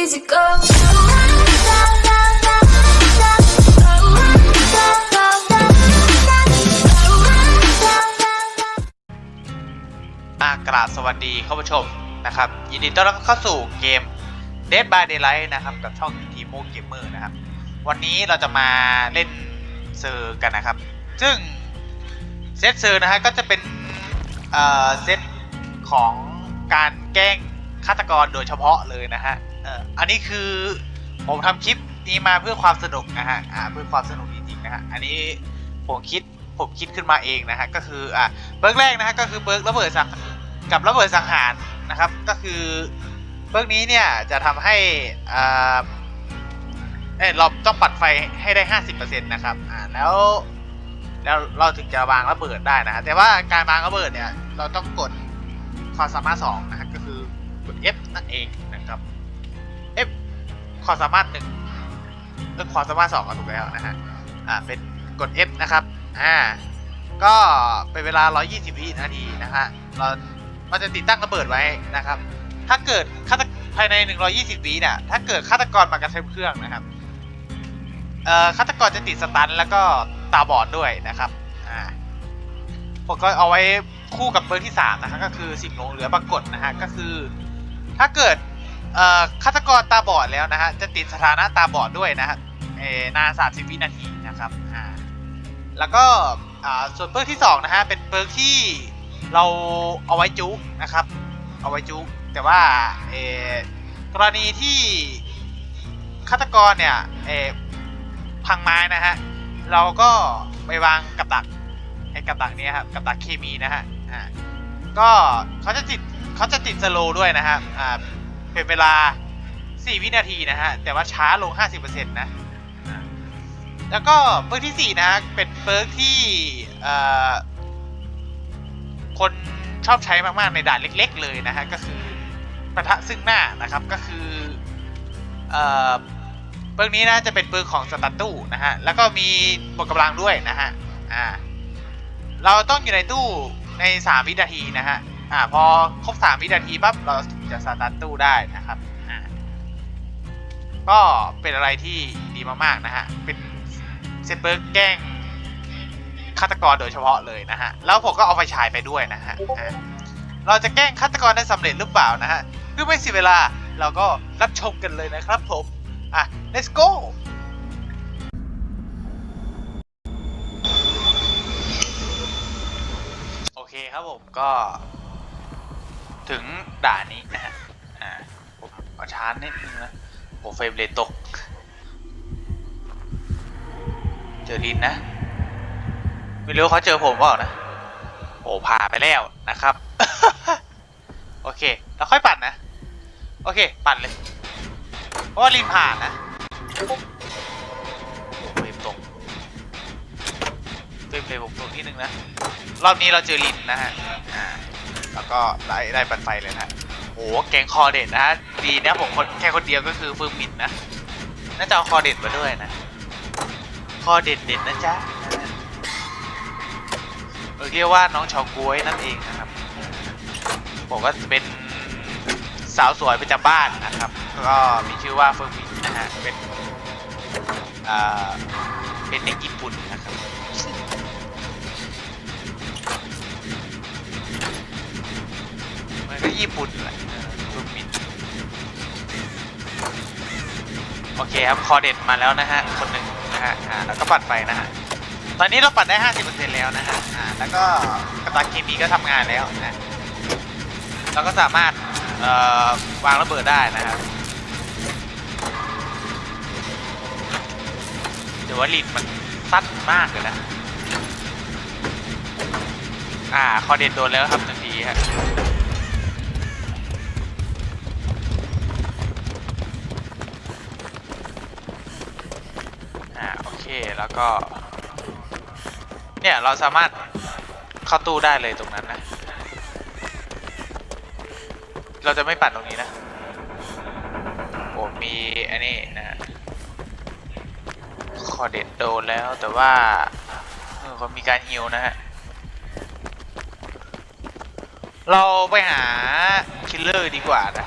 easy go. Go. อากราบสวัสดีเข้าผู้ชมนะครับ ยินดีต้อนรับเข้าสู่เกม Dead by Daylight นะครับ กับช่องทีโมเกมเมอร์นะครับ วันนี้เราจะมาเล่นเซอร์กันนะครับ ซึ่งเซตเซอร์นะฮะก็จะเป็นเอ่อเซตของการแกล้งฆาตกรโดยเฉพาะเลยนะฮะ เอออันนี้คือผมทำคลิปนี้มาเพื่อความสนุกนะฮะอ่าเพื่อความสนุกจริงๆนะฮะอันนี้ผมคิดผมคิดขึ้นมาเองนะฮะก็คืออ่าเบิร์กแรกนะฮะก็คือเบิร์กระเบิดสังกับระเบิดสังหารนะครับก็คือเบิร์กนี้เนี่ยจะทำให้อ่าเอ้ยเราต้องปัดไฟให้ได้ 50%นะครับอ่าแล้วแล้วเราถึงจะวางระเบิดได้นะฮะแต่ว่าการวางระเบิดเนี่ยเราต้องกดความสามารถ2นะฮะก็คือกด F นั่นเอง ความสามารถ1เรื่องความสามารถ2ก็ถูกแล้วนะฮะอ่าเป็นกด F นะครับอ่าก็เป็นเวลา 120 วินาทีนะฮะเราเราจะติดตั้งระเบิดไว้นะครับ ถ้าเกิดฆาตภายใน 120 วิเนี่ยถ้าเกิดฆาตกรมากระทบเครื่องนะครับเอ่อฆาตกรจะติดสตันแล้วก็ตาบอดด้วยนะครับอ่าผมก็เอาไว้คู่กับเบอร์ที่3นะครับก็คือสิ่งหลงเหลือปรากฏนะฮะก็คือ ถ้าเกิด เอ่อฆาตกรตาบอดแล้วนะฮะจะติดสถานะตาบอดด้วยนะฮะเออนาน30วินาทีนะครับอ่าแล้วก็อ่าส่วนเบิร์กที่2นะฮะเป็นเบิร์กที่เราเอาไว้จุกนะครับ เอาไว้จุกแต่ว่าเออกรณีที่ฆาตกรเนี่ยเออพังไม้นะฮะเราก็ไปวางกับดักไอ้กับดักนี้ครับกับดักเคมีนะฮะอ่าก็เขาจะติดเขาจะติดสโลด้วยนะฮะอ่า เป็นเวลา 4 วินาทีนะฮะ แต่ว่าช้าลง 50%นะ แล้วก็เปิร์กที่ 4 นะฮะเป็นเปิร์กที่คนชอบใช้มากๆในด่านเล็ก ๆ เลยนะฮะ ก็คือปะทะซึ่งหน้านะครับ ก็คือเบิร์กนี้นะจะเป็นเบิร์กของสตาร์ตู้นะฮะ แล้วก็มีบวกกำลังด้วยนะฮะ อ่า เราต้องอยู่ในตู้ใน 3 วินาทีนะฮะ อ่าพอครบ3วินาทีปั๊บเราถึงจะสตาร์ทตู้ได้นะครับอ่าก็เป็นอะไรที่ดีมากๆนะฮะ เป็นเซตเบิร์กแกล้งฆาตกรโดยเฉพาะเลยนะฮะ แล้วผมก็เอาไฟฉายไปด้วยนะฮะ เราจะแกล้งฆาตกรได้สำเร็จหรือเปล่านะฮะเพื่อไม่เสียเวลาเราก็รับชมกันเลยนะครับผม อะ let's go โอเคครับผมก็ ถึงด่านนี้นะฮะอ่าผมเอาชาร์จนิดนึงนะโอ้เฟรมเรทตก เจอลินนะ ไม่รู้เขาเจอผมเปล่านะ โอ้ผ่าไปแล้วนะครับ โอเค แล้วค่อยปั่นนะ โอเค ปั่นเลย เพราะว่าลินผ่านนะโอ้เฟรมตกเฟรมเฟรมผมตกนิดนึงนะ รอบนี้เราเจอลินนะฮะอ่า แล้วก็ไล่ไล่ปันไฟเลยนะโอ้แกงคอเด็ดนะฮะดีนะผมคนแค่คนเดียวก็คือฟืมมินนะน่าจะเอาคอเด็ดมาด้วยนะคอเด็ดเด็ดนะจ๊ะเออเรียกว่าน้องชาวกล้วยนั่นเองนะครับผมก็เป็นสาวสวยประจำบ้านนะครับ ก็มีชื่อว่าเฟิร์มินนะฮะเป็นอ่าเป็นเด็กญี่ปุ่นนะครับ ญี่ปุ่นแหละเฟิร์มินโอเคครับ คอเด็ดมาแล้วนะฮะ คนหนึ่งนะฮะ อ่า แล้วก็ปัดไฟนะฮะ ตอนนี้เราปัดได้50%แล้วนะฮะ อ่า แล้วก็กระตักเคมีก็ทำงานแล้วนะ เราก็สามารถ เอ่อ วางระเบิดได้นะครับ เดี๋ยวว่าลินมันสั้นมากเลยนะ อ่า คอเด็ดโดนแล้วครับทันทีฮะอ่ แล้วก็ เนี่ยเราสามารถเข้าตู้ได้เลยตรงนั้นนะ เราจะไม่ปั่นตรงนี้นะผมมีอันนี้นะคอเด็ดโดนแล้วแต่ว่าเออเขามีการฮิวนะฮะ เราไปหาคิลเลอร์ดีกว่านะ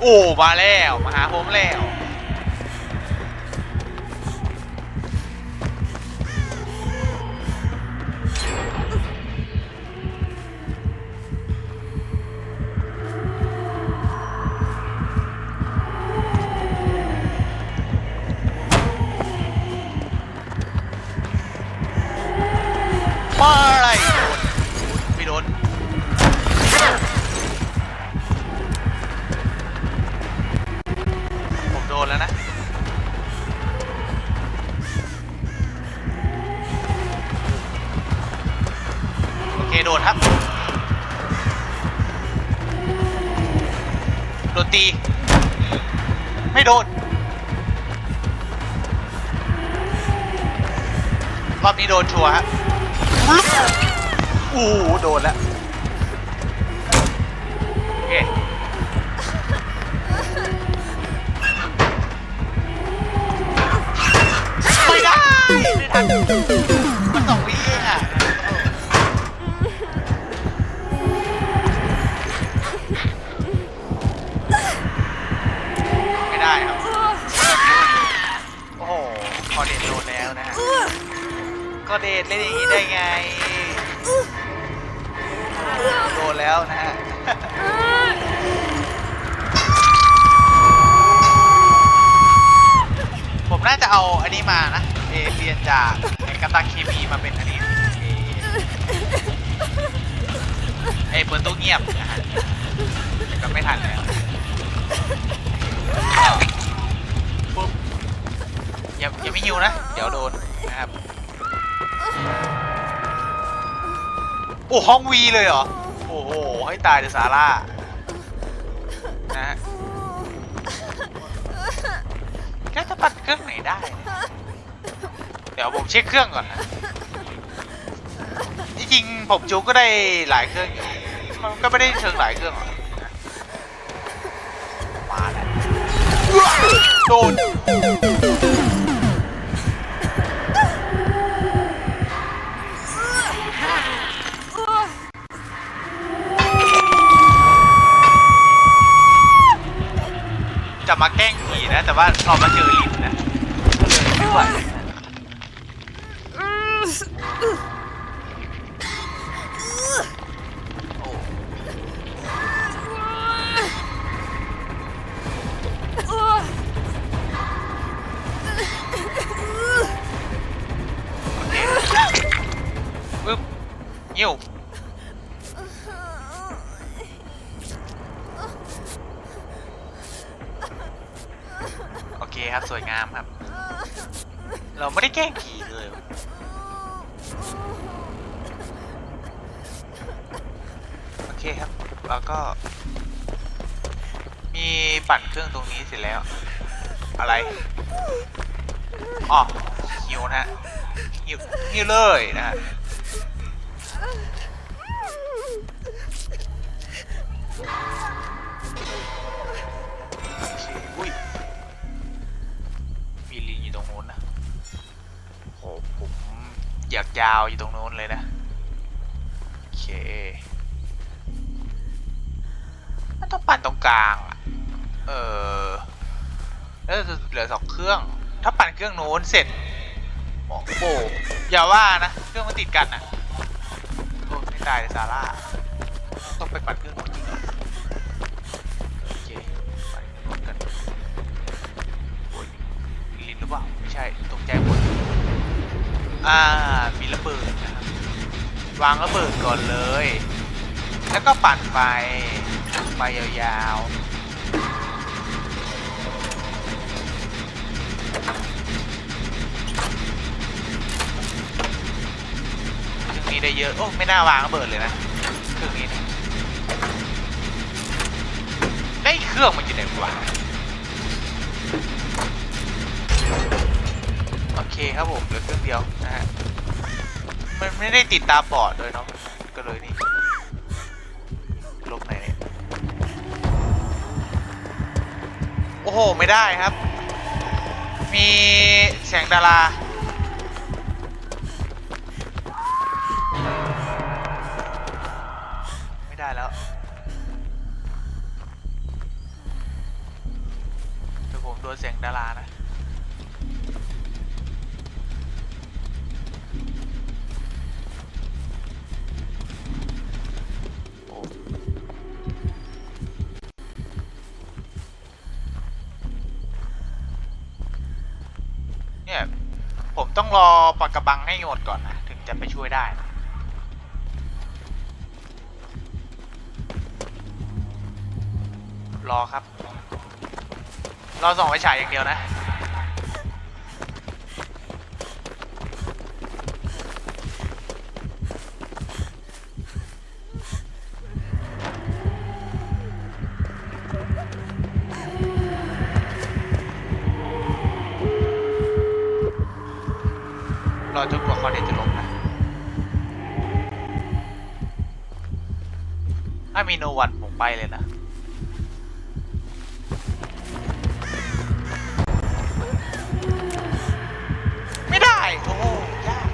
โอ้มาแล้ว มาหาผมแล้ว โดนครับ โดนตี ไม่โดน รอบนี้โดนชัวร์ฮะอู้โดนแล้ว โอเคไม่ได้ไม่ทัน ดเล่นอย่างนี้ได้ไง โดนแล้วนะฮะผมน่าจะเอาอันนี้มานะเอเรียนจากไอ้กัปตันเคมีมาเป็นอันนี้เอไอเปิดตู้เงียบนะฮะก็ไม่ทันแล้วปุ๊บอย่าอย่าไม่หิวนะ เดี๋ยวโดนนะครับ โอ้ห้องวีเลยเหรอ โอ้โห ให้ตายเดอะซาร่า นะฮะแล้วจะปัดเครื่องไหนได้เนี่ยเดี๋ยวผมเช็คเครื่องก่อนนะจริงๆผมจุกก็ได้หลายเครื่องอยู่ มันก็ไม่ได้เชิงหลายเครื่องหรอกนะมาแล้วโดน จะมาแกล้งผีนะ แต่ว่าเรามาเจอลินนะก็เลยไม่ไหว แล้วก็ มีปั่นเครื่องตรงนี้เสร็จแล้ว อะไรอ๋อฮิวนะฮะฮิวฮิวเลยนะฮะอุ้ยมีลิงอยู่ตรงนู้นนะโหผมอยากยาวอยู่ตรงนู้นเลยนะโอเค มันต้องปั่นตรงกลางอะเออแล้วเหลือสองเครื่อง ถ้าปั่นเครื่องโน้นเสร็จโอ้โหอย่าว่านะเครื่องมันติดกันอะโอ้ไม่ตายเลยซาร่าต้องไปปั่นเครื่องโน้นจริงโอเคปั่นเครื่องโน้นกันโอ้ยลินหรือเปล่าไม่ใช่ตกใจหมดอ่ามีระเบิดนะครับวางระเบิดก่อนเลย แล้วก็ปั่นไฟ ไฟยาวๆเครื่องนี้ได้เยอะ โอ้ ไม่น่าวางระเบิดเลยนะ เครื่องนี้ได้เครื่องมันอยู่ไหนวะโอเคครับผมเหลือเครื่องเดียวนะฮะ มันไม่ได้ติดตาบอดด้วยเนาะ ก็เลยนี่ หไม่ได้ครับ มีเสียงดาราไม่ได้แล้วเดี๋ยวผมโดนเสียงดารา ผมต้องรอปากกระบังให้หมดก่อนนะ ถึงจะไปช่วยได้นะรอครับ รอส่องไฟฉายอย่างเดียวนะ รอจนกว่าคอนเทนต์จะลงนะถ้ามีโนวันผมไปเลยนะไม่ได้โอ้โหยาก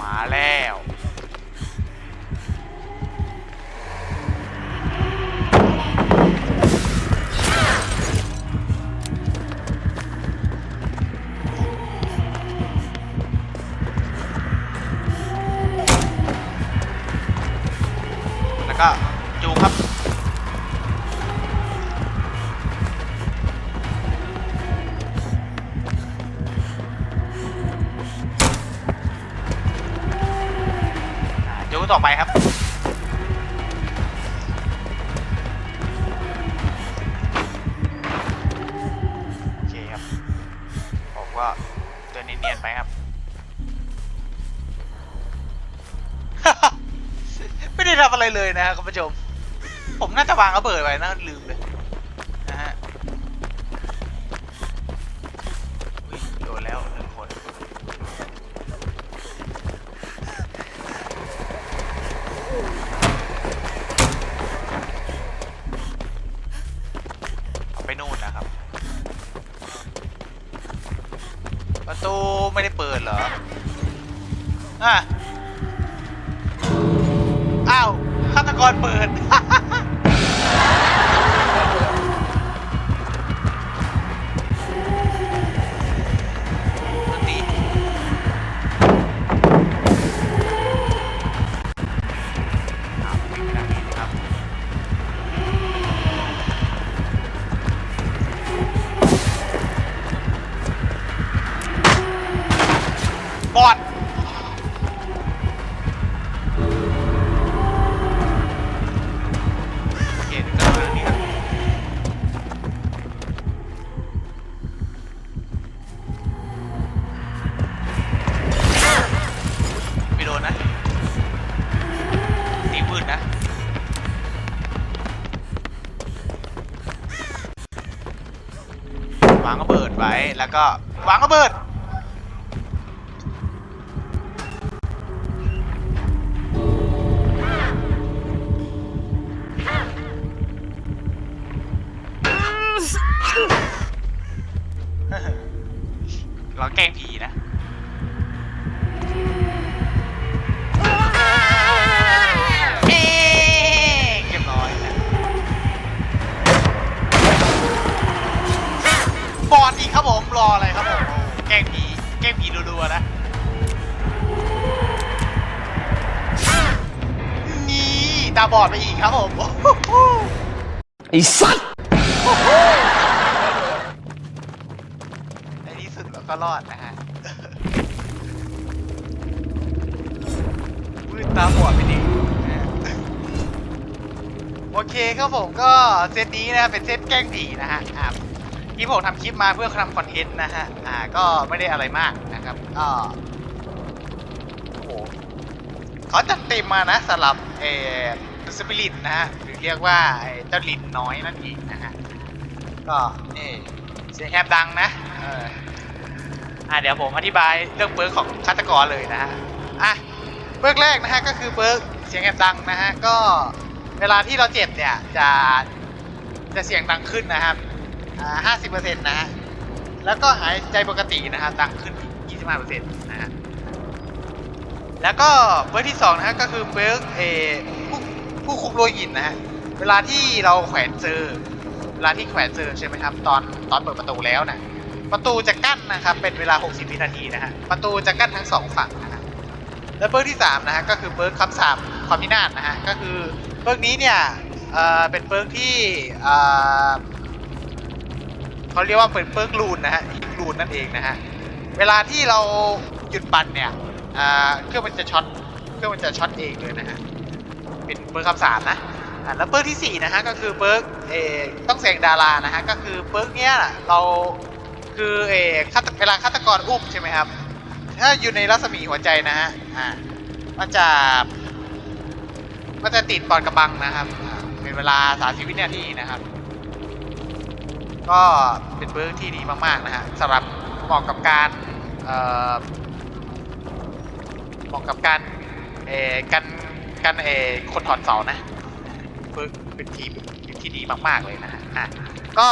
มาแล้ว รูต่อไปครับ โอเคครับผมก็เดินเนียนๆไปครับ ไม่ได้ทำอะไรเลยนะครับคุณผู้ชม ผมน่าจะวางระเบิดไว้นะลืมเลย ดเปิดเหรออะอ้าวฆาตกรเปิด แล้วก็วางระเบิด ครับผมโอ้โหไอ้สัตว์ในที่สุดเราก็รอดนะฮะมืดตาบอดไปดินะฮะโอเคครับผมก็เซตนี้นะเป็นเซตแกล้งผีนะฮะอ่าที่ผมทำคลิปมาเพื่อทำคอนเทนต์นะฮะอ่าก็ไม่ได้อะไรมากนะครับก็โอ้โหเขาจัดเต็มมานะสำหรับเอ่อ สปิริตนะฮะหรือเรียกว่าเจ้าลินน้อยนั่นเองนะฮะก็นี่เสียงแอบดังนะเอออะเดี๋ยวผมอธิบายเรื่องเบิร์กของฆาตกรเลยนะฮะอะเบิร์กแรกนะฮะก็คือเบิร์กเสียงแอบดังนะฮะก็เวลาที่เราเจ็บเนี่ยจะจะเสียงดังขึ้นนะครับอ่าห้าสิบเปอร์เซ็นต์นะฮะแล้วก็หายใจปกตินะฮะดังขึ้นอีก25%นต์นะฮะแล้วก็เบิร์กที่2นะฮะก็คือเบิร์กเออผู้ ผู้คุมโรยหินนะฮะ เวลาที่เราแขวนเจอ เวลาที่แขวนเจอใช่ไหมครับ ตอนตอนเปิดประตูแล้วนะประตูจะกั้นนะครับ เป็นเวลา 60 วินาทีนะฮะ ประตูจะกั้นทั้งสองฝั่งนะฮะ แล้วเบิร์กที่ 3 นะฮะ ก็คือเบิร์กคำสาปความพินาศนะฮะ ก็คือเบิร์กนี้เนี่ยเอ่อเป็นเบิร์กที่เอ่อเขาเรียกว่าเป็นเบิร์กลูนนะฮะลูนนั่นเองนะฮะ เวลาที่เราหยุดปั่นเนี่ยอ่าเครื่องมันจะช็อต เครื่องมันจะช็อตเองเลยนะฮะ เป็นเบิร์กคำสาปนะอ่าแล้วเบิร์กที่สี่นะฮะก็คือเบิร์กเอต้องแสงดารานะฮะก็คือเบิร์กเนี้ยเราคือเอฆาตเวลาฆาตกรอุ้มใช่ไหมครับถ้าอยู่ในรัศมีหัวใจนะฮะอ่ามันจะมันจะติดปอดกระบังนะครับอ่าเป็นเวลา30วินาทีนะครับ ก็เป็นเบิร์กที่ดีมากๆนะฮะสำหรับเหมาะกับการเอ่อเหมาะกับการเอ่อกัน กันเอคนถอดเสานะเบิร์กเป็นทีมเป็นที่ดีมาก ๆ เลยนะฮะอะก็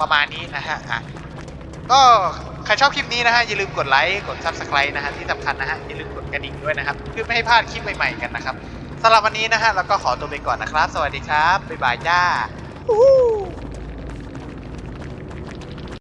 ประมาณนี้นะฮะอะก็ใครชอบคลิปนี้นะฮะอย่าลืมกดไลค์กด subscribe นะฮะที่สำคัญนะฮะอย่าลืมกดกระดิ่งด้วยนะครับเพื่อไม่ให้พลาดคลิปใหม่ๆกันนะครับสำหรับวันนี้นะฮะเราก็ขอตัวไปก่อนนะครับ สวัสดีครับบ๊ายบายจ้า